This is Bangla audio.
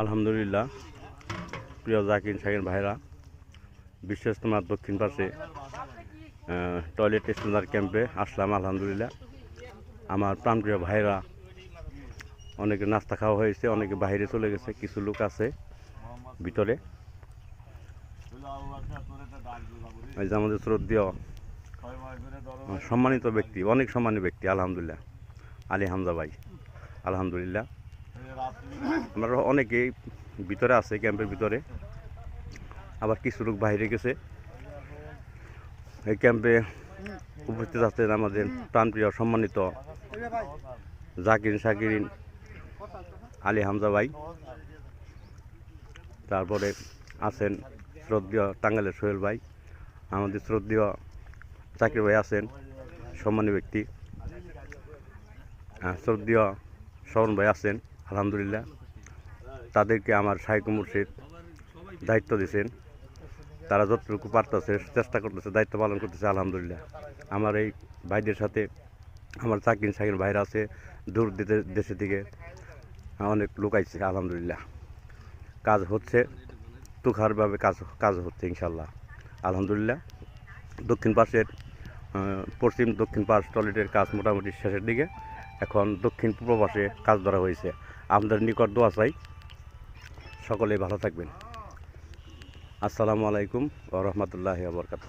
আলহামদুলিল্লাহ। প্রিয় জাকির শাকির ভাইরা বিশেষ তোমার দক্ষিণ পাশে টয়লেট স্ট্যান্ডার ক্যাম্পে আসলাম আলহামদুলিল্লাহ। আমার প্রাণপ্রিয় ভাইরা, অনেকে নাস্তা খাওয়া হয়েছে, অনেকে বাইরে চলে গেছে, কিছু লোক আছে ভিতরে। এই যে আমাদের শ্রদ্ধেয়, সম্মানিত ব্যক্তি, অনেক সম্মানিত ব্যক্তি, আলহামদুলিল্লাহ। আলী হামজা ভাই, আলহামদুলিল্লাহ। আমরা অনেকেই ভিতরে আছে, ক্যাম্পের ভিতরে। আবার কিছু লোক বাইরে গেছে। এই ক্যাম্পে উপস্থিত আছেন আমাদের প্রাণপ্রিয়, সম্মানিত জাকির শাকিরিন আলী হামজা ভাই। তারপরে আছেন শ্রদ্ধেয় টাঙ্গালের সোহেল ভাই। আমাদের শ্রদ্ধেয় চাকরি ভাই আছেন সম্মানী ব্যক্তি। শ্রদ্ধেয় শরণ ভাই আছেন। আলহামদুলিল্লাহ। তাদেরকে আমার সাহিক মুর্শিদ দায়িত্ব দিয়েছেন তারা যতটুকু পারতেছে, চেষ্টা করতেছে, দায়িত্ব পালন করতেছে, আলহামদুলিল্লাহ। আমার এই ভাইদের সাথে আমার চাকরিন সাকির ভাইরা আছে, দূর দেশে থেকে অনেক লোক আইছে, আলহামদুলিল্লাহ। কাজ হচ্ছে, তুখারভাবে কাজ কাজ হচ্ছে ইনশাল্লাহ আলহামদুলিল্লাহ। দক্ষিণ পাশের পশ্চিম দক্ষিণ পাশ টয়লেটের কাজ মোটামুটি শেষের দিকে। এখন দক্ষিণ পূর্ব পাশে কাজ ধরা হয়েছে। আপনাদের নিকট দোয়া চাই। সকলেই ভালো থাকবেন। আসসালামু আলাইকুম ও রহমতুল্লাহ বরকাত